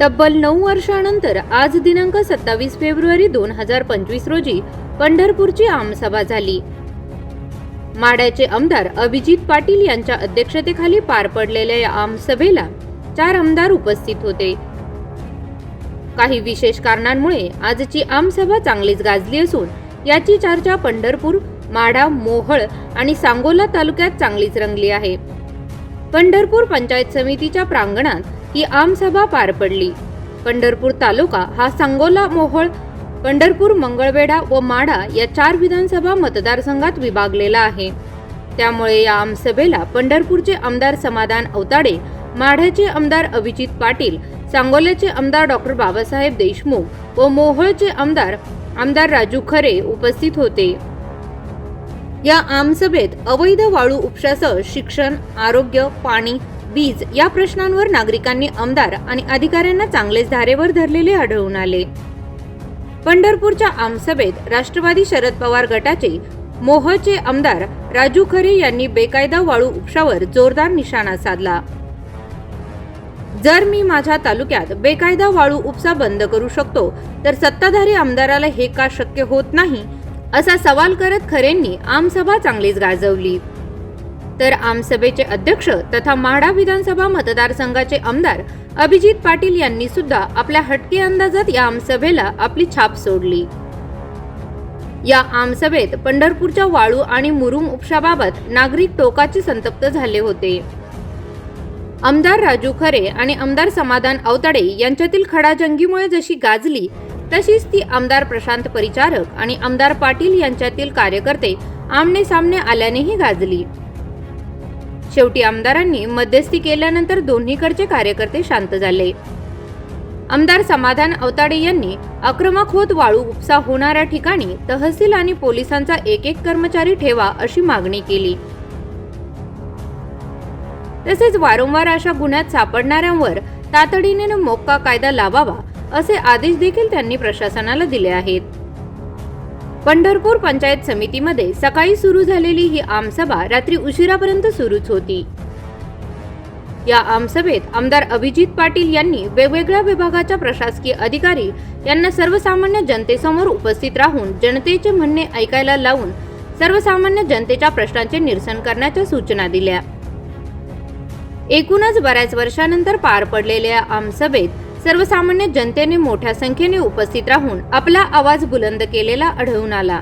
तब्बल नऊ वर्षानंतर आज दिनांक सत्तावीस फेब्रुवारी दोन हजार पंचवीस रोजी पंढरपूरची आमसभा झाली. माड्याचे आमदार अभिजित पाटील यांच्या अध्यक्षतेखाली पार पडलेल्या या आमसभेला चार आमदार उपस्थित होते. काही विशेष कारणांमुळे आजची आमसभा चांगलीच गाजली असून याची चर्चा पंढरपूर माढा मोहळ आणि सांगोला तालुक्यात चांगलीच रंगली आहे. पंढरपूर पंचायत समितीच्या प्रांगणात ही आमसभा पार पडली. पंढरपूर तालुका हा सांगोला मोहोळ पंढरपूर मंगळवेढा व माढा या चार विधानसभा मतदारसंघात विभागलेला आहे. त्यामुळे या आमसभेला पंढरपूरचे आमदार समाधान अवताडे माढ्याचे आमदार अभिजित पाटील सांगोल्याचे आमदार डॉक्टर बाबासाहेब देशमुख व मोहोळचे आमदार आमदार राजू खरे उपस्थित होते. या आमसभेत अवैध वाळू उपशासह शिक्षण आरोग्य पाणी वीज या प्रश्नांवर नागरिकांनी आमदार आणि अधिकाऱ्यांना चांगलेच धारेवर धरलेले आढळून आले. पंढरपूरच्या आमसभेत राष्ट्रवादी शरद पवार गटाचे मोहचे आमदार राजू खरे यांनी बेकायदा वाळू उपशावर जोरदार निशाणा साधला. जर मी माझ्या तालुक्यात बेकायदा वाळू उपसा बंद करू शकतो तर सत्ताधारी आमदाराला हे का शक्य होत नाही? असा सवाल करत खरेंनी आमसभा चांगलीच गाजवली. तर आमसभेचे अध्यक्ष तथा माढा विधानसभा मतदारसंघाचे आमदार अभिजित पाटील यांनी सुद्धा आपल्या हटके अंदाजात या आमसभेला आपली छाप सोडली. या आमसभेत पंढरपूरच्या वाळू आणि मुरुम उपशाबाबत नागरिक टोकाचे संतप्त झाले होते. आमदार राजू खरे आणि आमदार समाधान अवतडे यांच्यातील खडाजंगीमुळे जशी गाजली तशीच ती आमदार प्रशांत परिचारक आणि आमदार पाटील यांच्यातील कार्यकर्ते आमने सामने आल्यानेही गाजली. शेवटी आमदारांनी मध्यस्थी केल्यानंतर दोन्हीकडचे कार्यकर्ते शांत झाले. आमदार समाधान अवताडे यांनी आक्रमक होत वाळू उपसा होणाऱ्या ठिकाणी तहसील आणि पोलिसांचा एक एक कर्मचारी ठेवा अशी मागणी केली. तसेच वारंवार अशा गुन्ह्यात सापडणाऱ्यांवर तातडीने मोक्का कायदा लावावा असे आदेश देखील त्यांनी प्रशासनाला दिले आहेत. पंढरपूर पंचायत समितीमध्ये सकाळी सुरू झालेली ही आमसभा रात्री उशिरापर्यंत सुरूच होती. या आमसभेत आमदार अभिजित पाटील यांनी वेगवेगळ्या विभागाच्या प्रशासकीय अधिकारी यांना सर्वसामान्य जनतेसमोर उपस्थित राहून जनतेचे म्हणणे ऐकायला लावून सर्वसामान्य जनतेच्या प्रश्नांचे निरसन करण्याच्या सूचना दिल्या. एकूणच बऱ्याच वर्षानंतर पार पडलेल्या आमसभेत सर्वसामान्य जनतेने मोठ्या संख्येने उपस्थित राहून आपला आवाज बुलंद केलेला आढळून आला.